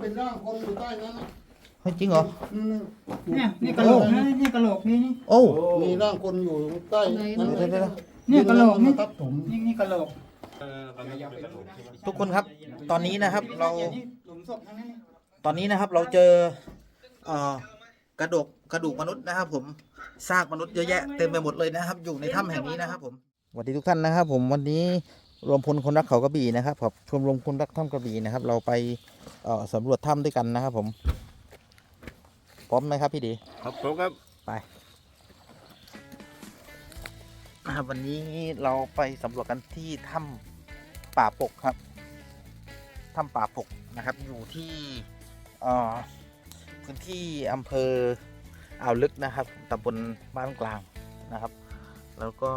เป็นร่างคนอยู่ใต้นั้นนะเฮ้ยจริงเหรอ อืมเนี่ยนี่กระโหลกนะนี่กระโหลกนี่นี่ โอ้ มีร่างคนอยู่ใต้นั้นเดี๋ยวเดี๋ยวเดี๋ยวเนี่ยกระโหลกนี่นี่ทับถม นี่นี่กระโหลกทุกคนครับ ตอนนี้นะครับเรานี่หลุมศพทั้งนั้นนี่ตอนนี้นะครับเราเจอเอ่อกระดูกกระดูกมนุษย์นะครับ ผมซากมนุษย์เยอะแยะเต็มไปหมดเลยนะครับ อยู่ในถ้ำแห่งนี้นะครับ ผมสวัสดีทุกท่านนะครับ ผมวันนี้ รวมพลคนรักเขากระบี่นะครับกับชมรมคนรักถ้ำกระบี่นะครับ เราไปเอ่อสำรวจถ้ำด้วยกันนะครับ ผม พร้อมไหมครับพี่ดี ครับผมครับนะครับวันนี้เราไปสำรวจกันที่ถ้ำป่าปกครับถ้ำป่าปกนะครับ อยู่ที่เอ่อพื้นที่อำเภออ่าวลึกนะครับตำบลบ้านกลางนะครับ แล้วก็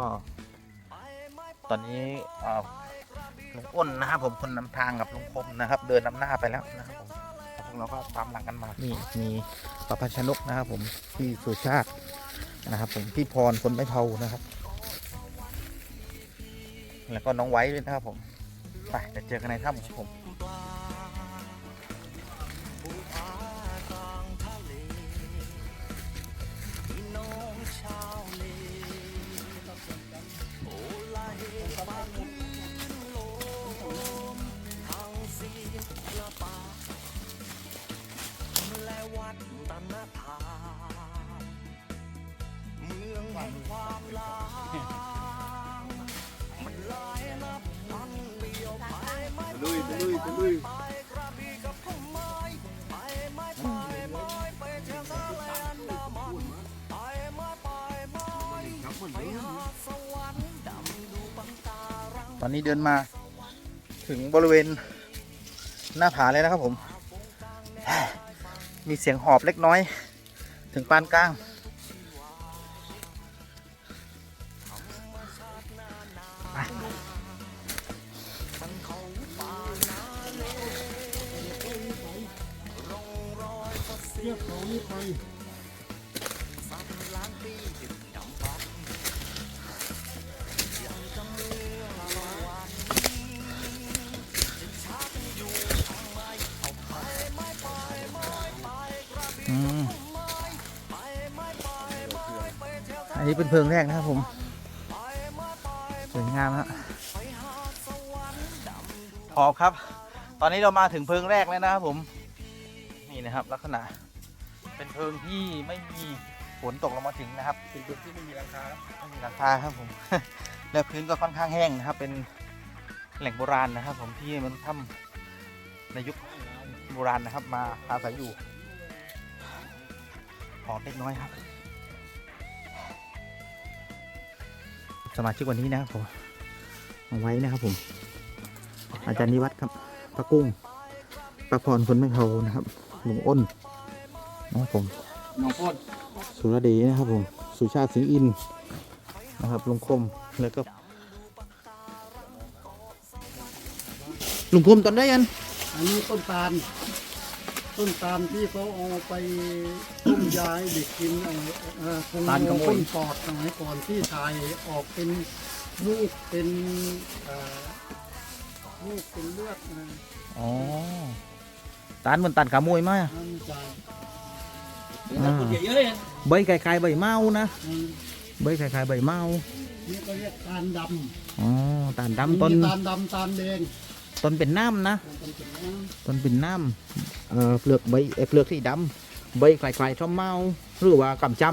ตอนนี้ลุงอ้นนะครับผมคนนำทางกับลุงคมนะครับ เดินนำหน้าไปแล้วนะครับผมพวกเราก็ตามหลังกันมานี่มีประพัชนกนะครับ ผมพี่สุชาตินะครับ ผมพี่พรคนไม่เทานะครับ แล้วก็น้องไว้ด้วยนะครับผมไปเดี๋ยวเจอกันในถ้ำของผม อนนี้เดินมาถึงบริเวณหน้าผาเลยนะครับผม มีเสียงหอบเล็กน้อย ถึงปานกลาง พอบครับ ตอนนี้เรามาถึงเพลิงแรกแล้วนะครับผม นี่นะครับลักษณะ เป็นเพลิงที่ไม่มีฝนตกลงมาถึงนะครับ เป็นเพลิงที่ไม่มีหลังคาไม่มีหลังคาครับผม และพื้นก็ค่อนข้างแห้งนะครับ เป็นแหล่งโบราณนะครับ ผมที่มันทำในยุคโบราณนะครับมาอาศัยอยู่หอมเล็กน้อยครับ สมาชิกวันนี้นะครับผมเอาไว้นะครับผม อาจารย์นิวัฒน์ครับป้ากุ้งป้าพรคนไม่เทานะครับลุงอ้นนะครับผมน้องโพดสุรเดีนะครับผมสุชาติสิงห์อินนะครับลุงคมแล้วก็ลุงคมตอนได้ยันอันนี้ต้นตาลต้นตาลที่เขาเอาไปต้มยาให้เด็กกินเอ่อเอ่อคงต้นปอดสมัยก่อนที่ถ่ายออกเป็นลูกเป็นเอ่อ ลูกเป็นเลือดนะอ๋อตานเหมือนตันขามวยมากนั่นจะอ่าเยอะเลยใบไก่ไข่ใบเมานะอืมใบไข่ไข่ใบเมานี่ก็เรียกตาลดอ๋อตาลำดำต้นมีตาลดำตาลแดงต้นเป็นน้ำนะมันเป็นน้ำต้นเป็นน้ำเอ่อเปลือกใบเอ่อเปลือกสีดำใบไข่ไข่ช่อมเมาหรือว่ากำจ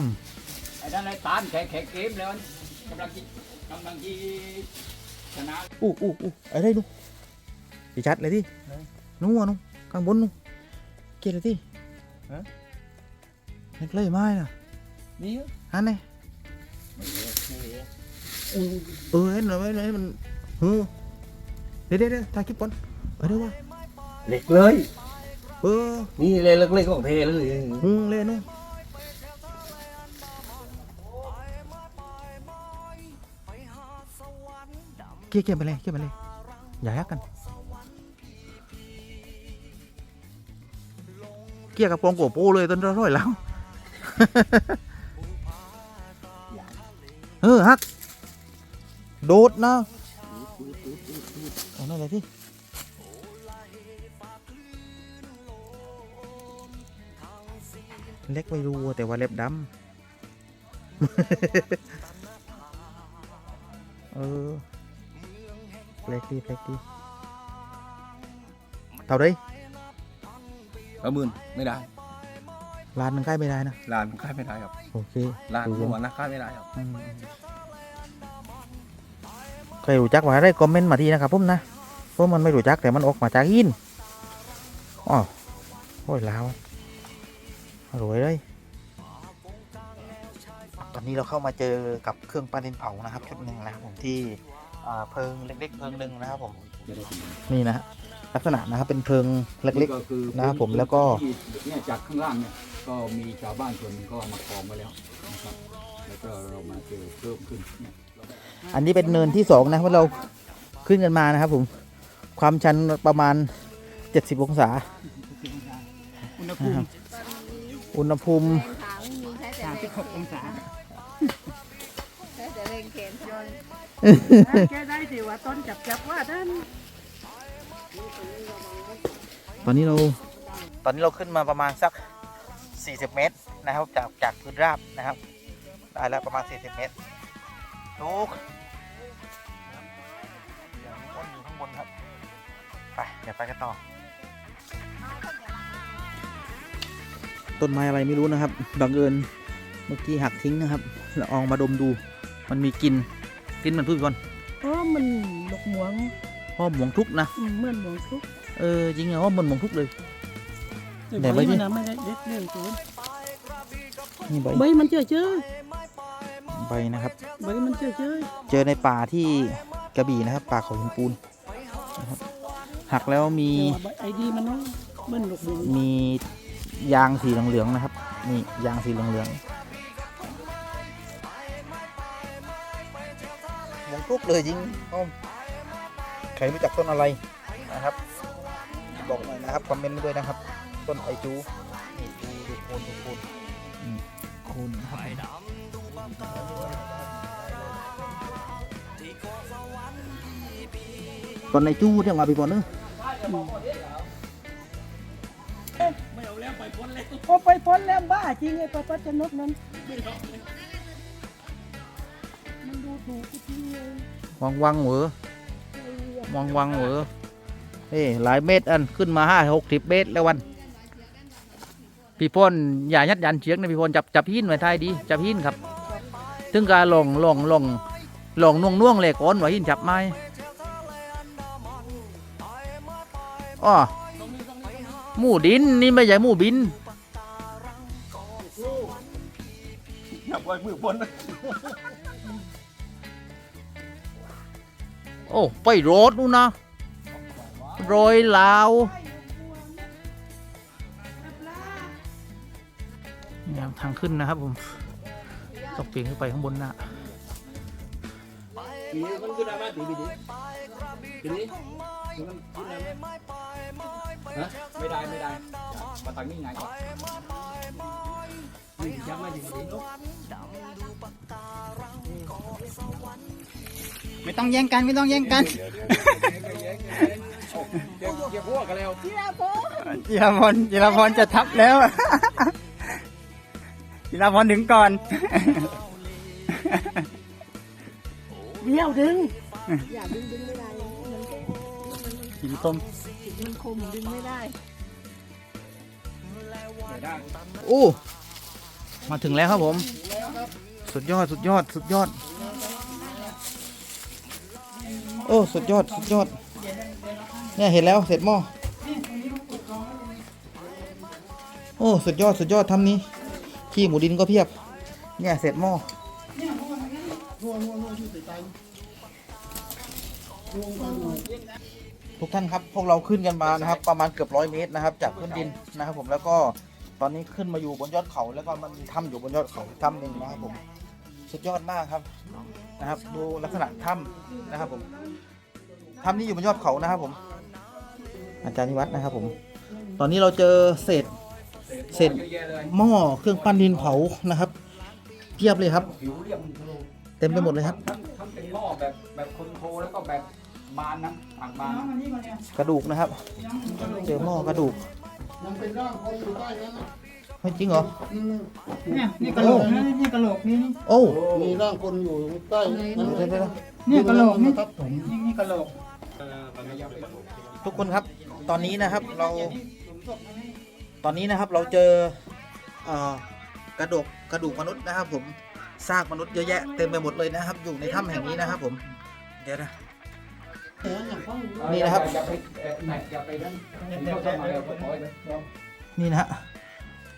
ไอ้นั่นเลยตานแข่งแข่งเกมแล้วกำลังจีกำลังจีชนะำอู้อู้อู้อะไรนู่ นไปชัดเลยที่นู่นนู่นข้างบนนู่นเกลียดเลยที่เล็กเลยไม้น่ะนี่ฮันนี่เออเห็นหน่อยไหมเลยมันเออเดี๋ยวเดี๋ยวเดี๋ยวถ่ายคลิปก่อนเออเดี๋ยวว่าเล็กเลย เออนี่เลยเล็กๆของเทเลยหึงเลยนู่นเกี่ยเกี่ยไปเลยเกี่ยไปเลยอย่ายักกัน กี่ยกับกองกัวปูเลยต้นร้อยแล้วเออฮัก โดดนะเอาหน่อยเลยที่เล็กไม่รู้แต่ว่าเล็บดำเออแปลกดีแปลกดีเท่าได เอาหมื่นไม่ได้ร้านมันใกล้ไม่ได้นะร้านค่ายไม่ได้ครับโอเคร้านดูหักัวนนะค่ายไม่ได้ครับอืมใครรู้จักว่าอะไรคอมเมนต์มาทีนะครับผมนะเพราะมันไม่รู้จักแต่มันออกมาจากอินอ๋อโอ้ยลาวอร่อยเลยตอนนี้เราเข้ามาเจอกับเครื่องปั้นดินเผานะครับ ชุดหนึ่งนะครับผมที่อ่าเพิงเล็กๆเพิงหนึ่งนะครับผมจะได้กินนี่นะฮะ ลักษณะนะครับเป็นเพิงเล็กก็คือนะครับผมแล้วก็ที่เนี่ยจากข้างล่างเนี่ยก็มีชาวบ้านส่วนหนึงก็เอามากองไว้แล้วนะครับแล้วก็เรามาเจอเพิ่มขึ้นเนี่ยๆอันนี้เป็นเนินที่สองนะเพราะเราขึ้นกันมานะครับผมความชันประมาณ 70 องศา อุณหภูมิอุณหภูมิแรงขาไม่มีใช้แต่สามแรสิบงหกองศาใช้แต่แรงแขนยนแกได้สิว่าต้นจับจับว่าท่าน ตอนนี้เรา ตอนนี้เราขึ้นมาประมาณสัก 40 เมตรนะครับ จากจากพื้นราบนะครับ ได้แล้วประมาณ 40 เมตรลูกอย่างอ้นอยู่ข้างบนครับ ไป เดี๋ยวไปกันต่อ ต้นไม้อะไรไม่รู้นะครับบังเอิญเมื่อกี้หักทิ้งนะครับแล้วอองมาดมดู มันมีกลินกลินมันพูดก่อนเพราะมันหลกหมวงพ่อหมวงทุกนะ เหมือนหมวงทุก เออจริงเหรอว่ามันหมวงทุกเลยแต่ไหนใบใบนี่ มันนะไม่ได้เด็ดเรื่องตัวนี่ใบใบมันเจอเจอใบนะครับ ใบมันเจอเจอเจอในป่าที่กระบี่นะครับ ป่าเขาหินปูนนะครับหักแล้วมีแต่ว่าใบไอดีมันนะเหมือนหลกหมวงมียางสีเหลืองๆนะครับนี่ยางสีเหลืองๆหมวงทุกเลยจริงอ้อมใครรู้จักต้นอะไรนะครับ บอกหน่อยนะครับคอมเมนต์มาด้วยนะครับ ต้นไอจูนี่ดูดูโคนดูโคนอืมโคนนะครับต้นไอจูเรียกว่าปีบอลเนอะพอไปพ้นแล้วบ้าจริงไอ้ปะปัจจนกนั้นมันดูถูกจริงเลยวังวังเหวอวังวังเหวอ เอ้หลายเม็ดอันขึ้นมาห้าหกสิบเมตรแล้ววัน พี่พลอย่ายัดยันเชียงนะพี่พลจับจับหินไว้ท้ายดีจับหินครับ ถึงการลงลงลงลงน่วงน่วงเลยก้อนไว้หินจับไม้อ้อหมูดินนี่ไม่ใช่หมูบินจับไว้มือบนนะโอ้ไปโรดนู่นนะ โรยลาวนี่ครับทางขึ้นนะครับผมต้องปีนขึ้นไปข้างบนนะปีนี้มันขึ้นได้ไหมปีนี้ปีนี้มันขึ้นได้ไหมฮะไม่ได้ไม่ได้มาตังนี่ไงก่อนนี่ยังไม่ถึงปีน ไม่ต้องแย่งกันไม่ต้องแย่งกันเกี่ยวพวกกันแล้วที่ราโบจิรพลจิรพลจะทับแล้วจิรพลถึงก่อนเบี้ยวดึงอย่าดึงดึงไม่ได้มันแค่หินต้มมันคมดึงไม่ได้โอ้มาถึงแล้วครับผม สุดยอดสุดยอดสุดยอด โอ้สุดยอดสุดยอดเนี่ยเห็นแล้วเสร็จหม้อโอ้สุดยอดสุดยอดทำนี้ขี้หมูดินก็เพียบเนี่ยเสร็จหม้อทุกท่านครับพวกเราขึ้นกันมานะครับ ประมาณเกือบร้อยเมตรนะครับ จากพื้นดินนะครับ ผมแล้วก็ตอนนี้ขึ้นมาอยู่บนยอดเขาแล้วก็มันมีถ้ำอยู่บนยอดเขาถ้ำหนึ่งนะครับผม สุดยอดมากครับนะครับ ดูลักษณะถ้ำนะครับผมถ้ำนี้อยู่บนยอดเขานะครับผม อาจารย์นิวัฒน์นะครับผม ตอนนี้เราเจอเศษเศษเยอะแยะเลยหม้อเครื่องปั้นดินเผานะครับเพียบเลยครับผิวเรียบเต็มไปหมดเลยครับทั้งทั้งเป็นหม้อแบบแบบคนโทแล้วก็แบบบานนะปากบานนะกระดูกนะครับ เจอหม้อกระดูกยังเป็นร่างคนอยู่ใต้นั้นน่ะ ไม่จริงเหรอเนี่ยนี่กระโหลกนะนี่กระโหลกนี่นี่โอ้ มีร่างคนอยู่ใต้นั้นเดี๋ยวเดี๋ยวเดี๋ยวเนี่ยกระโหลกนี่ทับถมนี่นี่กระโหลกทุกคนครับ ตอนนี้นะครับเรา ตอนนี้นะครับเราเจอเอ่อกระดูกกระดูกมนุษย์นะครับ ผมซากมนุษย์เยอะแยะเต็มไปหมดเลยนะครับ อยู่ในถ้ำแห่งนี้นะครับ ผม เดี๋ยวนะ นี่นะครับ อย่าไปเอ่อไหนอย่าไปนั่นเข้าเข้ามาแล้วก็ถอยไปนี่นะฮะ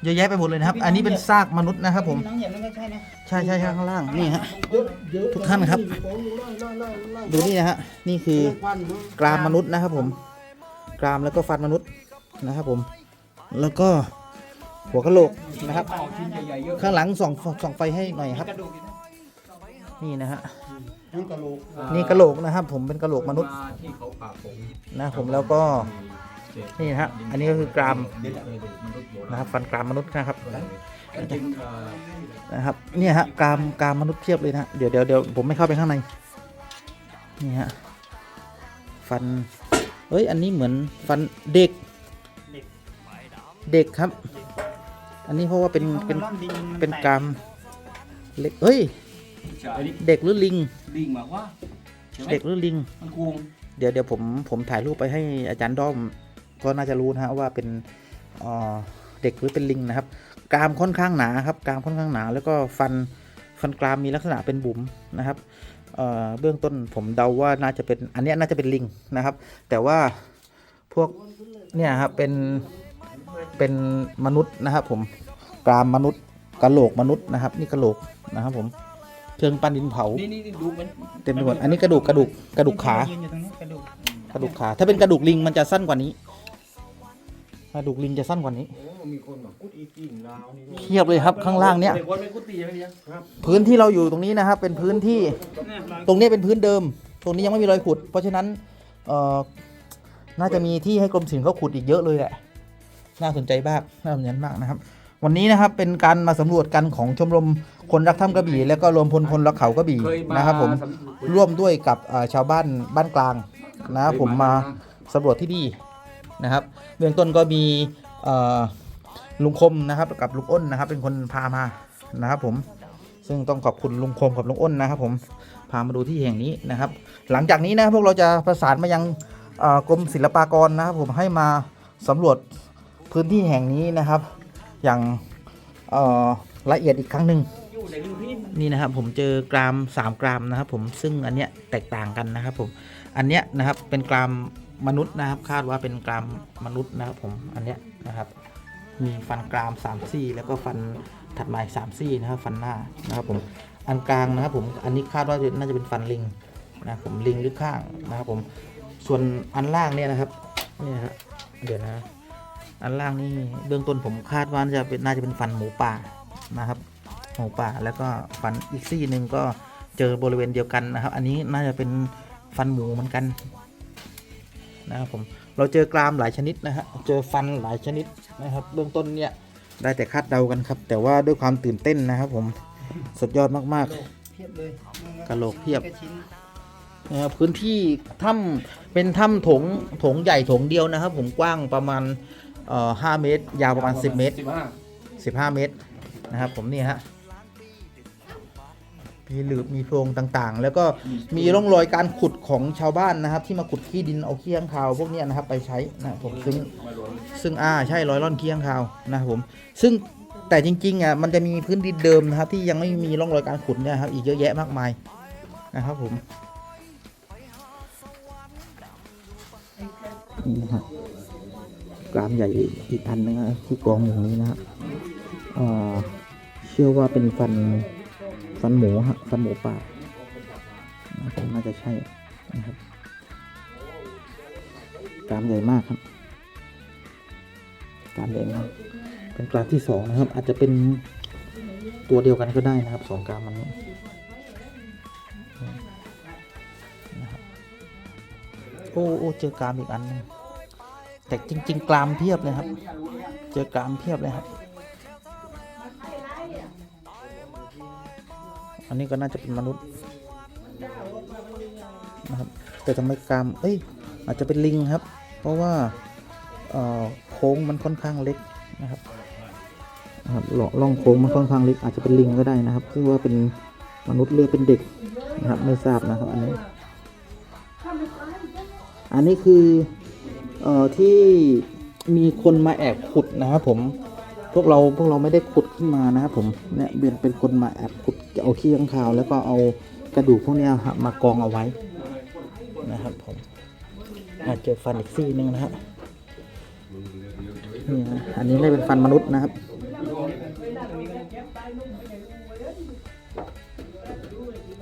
เยอะแยะไปหมดเลยนะครับ อันนี้เป็นซากมนุษย์นะครับ ผม น้องเหยียบนั่นก็ใช่นะใช่ใช่ใช่ข้างล่างนี่ฮะเยอะเยอะทุกท่านครับไล่ไล่ไล่ดูนี่นะฮะนี่คือเรื่องพันธุ์กรามมนุษย์นะครับ ผม กรามแล้วก็ฟันมนุษย์นะครับ ผม แล้วก็หัวกะโหลกนะครับชิ้นใหญ่ๆเยอะข้างหลังส่องส่องไฟให้หน่อยครับ นี่นะฮะทั้งกะโหลกนี่กะโหลกนะครับ ผมเป็นกะโหลกมนุษย์าที่เขาป่าผงนะผมแล้วก็ นี่นะฮะอันนี้ก็คือกรามเด็กเลยมนุษย์โบราณนะครับฟันกรามมนุษย์นะครับจริงๆเอ่อนะครับเนี่ยฮะกรามกรามมนุษย์เพียบเลยนะฮะเดี๋ยวเดี๋ยวเดี๋ยวผมไม่เข้าไปข้างในนี่ฮะฟันเฮ้ยอันนี้เหมือนฟันเด็กเด็กครับ อันนี้เพราะว่าเป็นเป็นเป็นกรามเล็กเฮ้ยอันนี้เด็กหรือลิงลิงมาว่าใช่ไหมเด็กหรือลิงมันโกงเดี๋ยวเดี๋ยวผมผมถ่ายรูปไปให้อาจารย์ด้อม ก็น่าจะรู้นะฮะว่าเป็นเอ่อเด็กหรือเป็นลิงนะครับ กรามค่อนข้างหนาครับกรามค่อนข้างหนา แล้วก็ฟันฟันกรามมีลักษณะเป็นบุ๋มนะครับเอ่อเบื้องต้นผมเดาว่าน่าจะเป็นอันเนี้ยน่าจะเป็นลิงนะครับ แต่ว่าพวกเนี่ยครับเป็นเป็นมนุษย์นะครับ ผมกรามมนุษย์กะโหลกมนุษย์นะครับ นี่กะโหลกนะครับผมเชิงปั้นดินเผานี่นี่นี่ดูมันเต็มไปหมดอันนี้กระดูกกระดูกกระดูกขายืนอยู่ตรงนี้กระดูกกระดูกขา ถ้าเป็นกระดูกลิงมันจะสั้นกว่านี้ กระดูกลิงจะสั้นกว่านี้โอ้มีคนแบบกุดอีกิ่งลาวนี่เทียบเลยครับข้างล่างเนี้ยด็กคนไม่กุดตีใช่ไหมเนี่ยครับพื้นที่เราอยู่ตรงนี้นะครับ เป็นพื้นที่ ตรงนี้เป็นพื้นเดิม ตรงนี้ยังไม่มีรอยขุด เพราะฉะนั้นเอ่อน่าจะมีที่ให้กรมศิลป์เขาขุดอีกเยอะเลยแหละ น่าสนใจมาก น่าสนใจมากนะครับ วันนี้นะครับเป็นการมาสำรวจกันของชมรมคนรักถ้ำกระบี่ และก็รวมพลคนรักเขากระบี่เคยมานะครับ ผมสำร่วมด้วยกับเอ่อชาวบ้านบ้านกลางนะครับผมมาสำรวจที่นี่ นะครับเบื้องต้นก็มีลุงคมนะครับกับลุงอ้นนะครับ เป็นคนพามานะครับ ผมซึ่งต้องขอบคุณลุงคมกับลุงอ้นนะครับ ผมพามาดูที่แห่งนี้นะครับ หลังจากนี้นะพวกเราจะประสานมายังกรมศิลปากรนะครับ ผมให้มาสำรวจพื้นที่แห่งนี้นะครับ อย่างละเอียดอีกครั้งหนึ่งนี่นะครับผมเจอกราม 3 กรามนะครับ ผมซึ่งอันเนี้ยแตกต่างกันนะครับ ผมอันเนี้ยนะครับเป็นกราม มนุษย์นะครับ คาดว่าเป็นกรามมนุษย์นะครับผมอันเนี้ยนะครับ มีฟันกราม3ซี่ แล้วก็ฟันถัดมาอีก3ซี่นะครับ ฟันหน้านะครับผมอันกลางนะครับผมอันนี้คาดว่าน่าจะเป็นฟันลิงนะครับผมลิงหรือข้างนะครับผมส่วนอันล่างเนี่ยนะครับนี่ยครับเดี๋ยวนะอันล่างนี่เบื้องต้นผมคาดว่าน่าจะเป็นน่าจะเป็นฟันหมูป่านะครับหมูป่าแล้วก็ฟันอีกซี่หนึ่งก็เจอบริเวณเดียวกันนะครับ อันนี้น่าจะเป็นฟันหมูเหมือนกัน นะครับผมเราเจอกรามหลายชนิดนะฮะเจอฟันหลายชนิดนะครับเบื้องต้นเนี่ยได้แต่คาดเดากันครับ แต่ว่าด้วยความตื่นเต้นนะครับผมสุดยอดมากเพียบเลยกะโหลกเพียบแค่ชิ้นๆนะครับพื้นที่ถ้ำเป็นถ้ำโถงโถงใหญ่โถงเดียวนะครับ ผมกว้างประมาณเอ่อห้าเมตร ยาวประมาณ 10 เมตรสิบห้าสิบห้าเมตรนะครับผมนี่ฮะ มีหลืบมีโพรงต่างๆ แล้วก็มีร่องรอยการขุดของชาวบ้านนะครับ ที่มาขุดขี้ดินเอาขี้ข้างคาวพวกเนี้ยนะครับไปใช้นะครับผมซึ่งซึ่งอ่าใช่ร้อยร่อนขี้ข้างคาวนะครับผมซึ่งแต่จริงๆอะมันจะมีพื้นดินเดิมนะครับ ที่ยังไม่มีร่องรอยการขุดเนี่ยครับอีกเยอะแยะมากมายนะครับผมนี่นะฮะกรามใหญ่อีกอันนึงนะที่กองอยู่ตรงนี้นะฮะเอ่อเชื่อว่าเป็นฟัน ฟันหมูฮะฟันหมูป่าน่าจะใช่นะครับกรามใหญ่มากครับกรามใหญ่มากเป็นกรามที่สองนะครับ อาจจะเป็นตัวเดียวกันก็ได้นะครับสองกรามมันโอ้โอ้เจอกรามอีกอันนึงแต่จริง ๆ กรามเพียบเลยครับ เจอกรามเพียบเลยครับ อันนี้ก็น่าจะเป็นมนุษย์นะครับแต่ทำไมกามเอ้ยอาจจะเป็นลิงครับ เพราะว่าโค้งมันค่อนข้างเล็กนะครับครับล่องล่องโค้งมันค่อนข้างเล็กอาจจะเป็นลิงก็ได้นะครับ คือว่าเป็นมนุษย์เรือเป็นเด็กนะครับไม่ทราบนะครับ อันนี้ อันนี้คืออที่มีคนมาแอบขุดนะครับผม พวกเราพวกเราไม่ได้ขุดขึ้นมานะครับผมเนี่ยเป็นเป็นคนมาแอบขุดเอาขี้ข้างคาว แล้วก็เอากระดูกพวกนี้มากองเอาไว้นะครับผมอาจจอฟันอีกซี่นึงนะฮะนี่นะอันนี้ไม่เป็นฟันมนุษย์นะครับ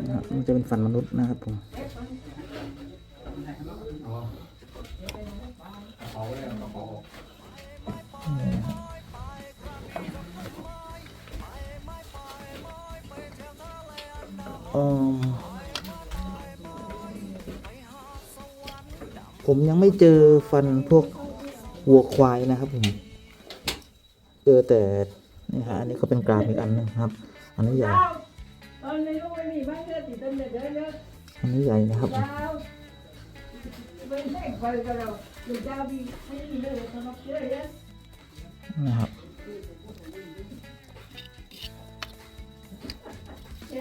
นะครับมันจะเป็นฟันมนุษย์นะครับผมเอิ่ม ผมยังไม่เจอฟันพวกวัวควายนะครับผม เจอแต่นี่ฮะอันนี้ก็เป็นกราฟอีกอันนึงครับ อันนี้ใหญ่อันนี้ใหญ่นะครับนะครับเ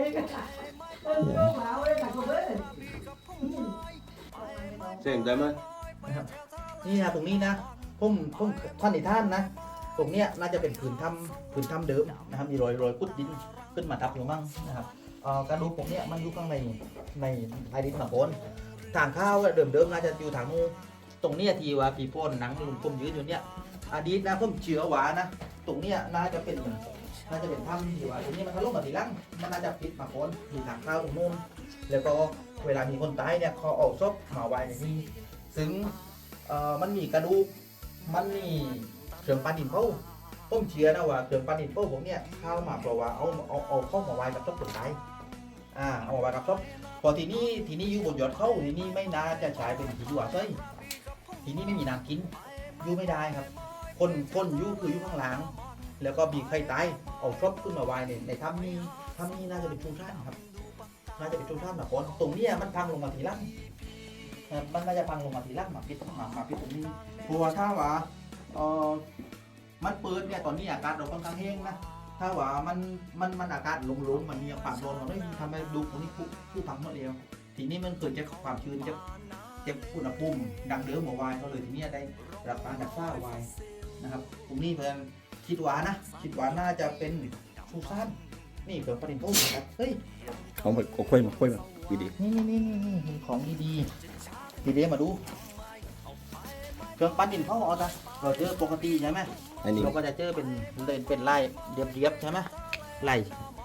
เสียงได้ไหมนะครับนี่นะตรงนี้นะผมผมท่านในท่านนะ ตรงเนี้ยน่าจะเป็นผืนถ้ำผืนถ้ำเดิมนะครับ มีรอยรอยพุดดินขึ้นมาทับอยู่มั่งนะครับเอ่อกระดูกตรงเนี้ยมันอยู่ข้างในในใต้ดินหนักโนทางเข้าวเดิมเดิมน่าจะอยู่ทางนู้นตรงเนี้ยทีว่าปีโป้นหนังลุงกลมยืนอยู่เนี้ยอดีตนะผมเชื่อหวานะ ตรงเนี้ยน่าจะเป็น น่าจะเป็นถ้ำที่ว่าตรงนี้มันทะลุมาทีหลังมันน่าจะปิดมาก่อนอยู่ทางเข้าตรงนู้นแล้วก็เวลามีคนตายเนี่ยเขาเอาศพมาไว้ในนี้ซึ่งเอ่อมันมีกระดูกมันมีเครื่องปั้นดินเผาผมเชื่อนะว่าเครื่องปั้นดินเผาผมเนี่ยเข้ามาเพราะว่าเอาเอาเอาเข้ามาไว้กับศพคนตายอ่าเอามาไว้กับศพพอทีนี้ทีนี้อยู่บนยอดเขาทีนี้ไม่น่าจะใช้เป็นที่อยู่อาศัยทีนี้ไม่มีน้ำกินอยู่ไม่ได้ครับ คนคนอยู่คืออยู่ข้างหลัง แล้วก็มีใครตายเอาศพขึ้นมาไว้ในในถ้ำนี้ถ้ำนี้น่าจะเป็นชุมชนครับ น่าจะเป็นชุมชนแบบคนตรงนี้มันพังลงมาทีหลังนะมันน่าจะพังลงมาทีลังมาปิดมามาปิดตรงนี้เพราะว่าถ้าว่าเออมันเปิดเนี่ยตอนนี้อากาศเราค่อนข้างแห้งนะถ้าว่ามันมันมันอากาศลงๆมันมีความร้อนมันไม่มีทำให้ดูตรงนี้ผู้ผู้พังหมดเดียวทีนี้มันเกิดจากความชื้นจากจากอุณหภูมิดังเดิมเมื่อวานก็เลยทีนี้ได้รับการดักซ่าไว้นะครับตรงนี้เพื่อน คิดว่านะ คิดว่าน่าจะเป็นชูซ่านนี่เกิดประเด็นโต้นะครับเฮ้ยเอาไปเอาค่อยมาค่อยมาดีดีนี่นี่นี่นี่นี่ของดีดีดีเดมาดูเครื่องปั้นดินเขาเอาจ้ะเราเจอปกติใช่ไหมอันนี้เราก็จะเจอเป็นเป็นเป็นลายเรียบเรียบๆใช่ไหมลาย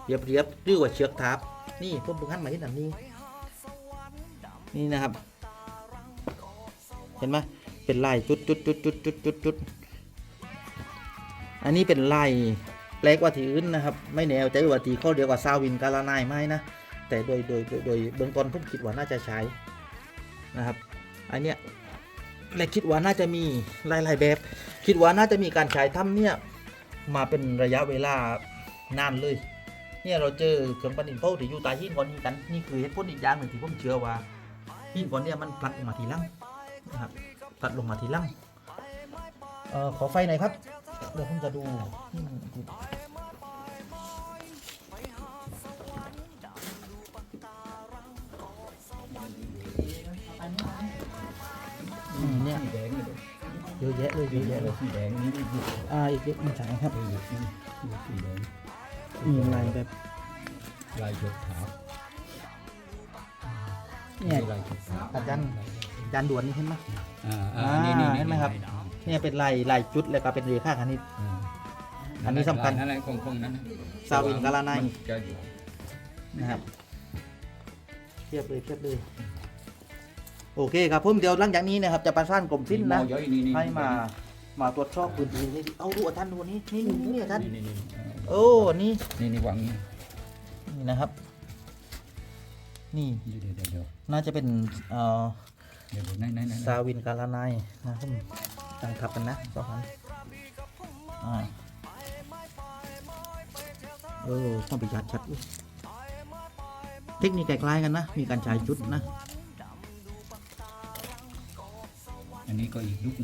เรียบเรียบๆหรือว่าเชือกทับนี่ผมเพิ่งหันมาที่นั่นนี่นี่นะครับ เห็นไหมเป็นลายจุดจุดจุดจุดจุดจุดจุด อันนี้เป็นลายแปลกกว่าที่อื่นนะครับ ไม่แนวใจว่าที่เขาเรียวกว่าซาวินกาลานายไม่นะ แต่โดยโดยโดยโดยเบื้องต้นผมคิดว่าน่าจะใช้นะครับ อันเนี้ยและคิดว่าน่าจะมีหลายๆแบบ คิดว่าน่าจะมีการใช้ถ้ำเนี่ยมาเป็นระยะเวลานานเลย เนี่ยเราเจอเครื่องปั้นดินเผาที่อยู่ใต้หินก้อนนี้กัน นี่คือเหตุผลอีกอย่างหนึ่งที่ผมเชื่อว่าหินก้อนเนี่ยมันพลัดลงมาทีหลังนะครับพลัดลงมาทีหลังเอ่อขอไฟหน่อยครับ เดี๋ยวผมจะดูหินที่อืมเนี่ยสีแดงนี่เยอะแยะเลยเยอะแยะเลยสีแดงนี่นี่อ่าอีกเยอะไม่ใช่ครับสีแดงอืมลายแบบลายหยดขาวเนี่ยลายหยดขาวอาจารย์อาจารย์ด่วนนี่เห็นไหมอ่าอ่านี่เห็นไหมครับ เนี่ยเป็นลายลายจุดแล้วก็เป็นเรขาคณิต อันนี้สำคัญ นั่นแหละคงๆนั้นนะซาวินกาลาไนมัจะอยู่นะครับเทียบเลยเทียบเลยโอเคครับผมเดี๋ยวหลังจากนี้นะครับจะประสานกรมสิ้นนะหม้อย้อยนี่นี่ให้มามาตรวจสอบพื้นที่นี่เอาดูอาจารย์ดูนี่นี่นี่นี่อาจารย์นี่นี่นี่โอ้นี่นี่นี่วางนี่นี่นะครับ นี่เดี๋ยวเดี๋ยวเดี๋ยวน่าจะเป็นเอ่อเดี๋ยวเดี๋ยวไหนไหนไหนซาวินกาลานายนะครับ ตั้งทับกันนะสองคันอ่าเออต้องไปยัดชัดเทคนิคกล้ๆกันนะ มีการใช้จุดนะ อันนี้ก็อีกยุค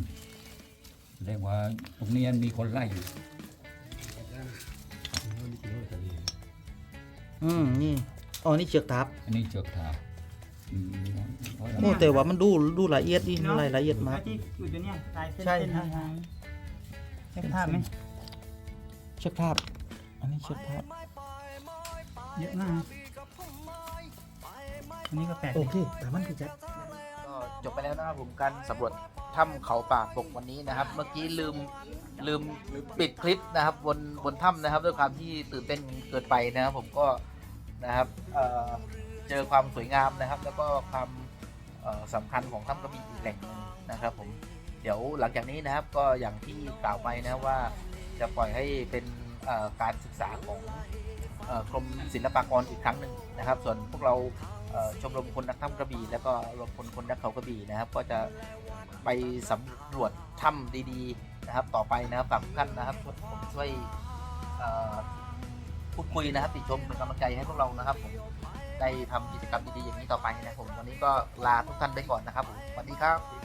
เรียกว่าตรงนี้มีคนไล่อยู่ อืม นี่ อ๋อ นี่เชือกทับ อันนี้เชือกทับ โอ้แต่ว่ามันดูดูละเอียดดีรายละเอียดมาก ที่อยู่ตรงเนี้ยลายเส้นใช่ เส้นใช่ทางๆเช็คภาพไหมเชือกทับอันนี้เชือกทับเยอะมากอันนี้ก็แปลกโอเคแต่มันคือจัดก็จบไปแล้วนะครับผมการสำรวจถ้ำเขาป่าปกวันนี้นะครับ เมื่อกี้ลืมลืมปิดคลิปนะครับบนบนถ้ำนะครับ ด้วยความที่ตื่นเต้นเกินไปนะครับ ผมก็นะครับเอ่อ เจอความสวยงามนะครับ แล้วก็ความเอ่อสำคัญของถ้ำกระบี่อีกแหล่งหนึ่งนะครับผมเดี๋ยวหลังจากนี้นะครับก็อย่างที่กล่าวไปนะว่าจะปล่อยให้เป็นการศึกษาของกรมศิลปากรอีกครั้งหนึ่งนะครับ ส่วนพวกเราชมรมคนนักถ้ำกระบี่แล้วก็รวมคนคนนักเขากระบี่นะครับ ก็จะไปสำรวจถ้ำดีๆนะครับ ต่อไปนะครับฝากทุกท่านนะครับผมช่วยพูดคุยนะครับติชมเป็นกำลังใจให้พวกเรานะครับผม ได้ทำกิจกรรมดีๆอย่างนี้ต่อไปนะครับผมวันนี้ก็ลาทุกท่านไปก่อนนะครับผมสวัสดีครับ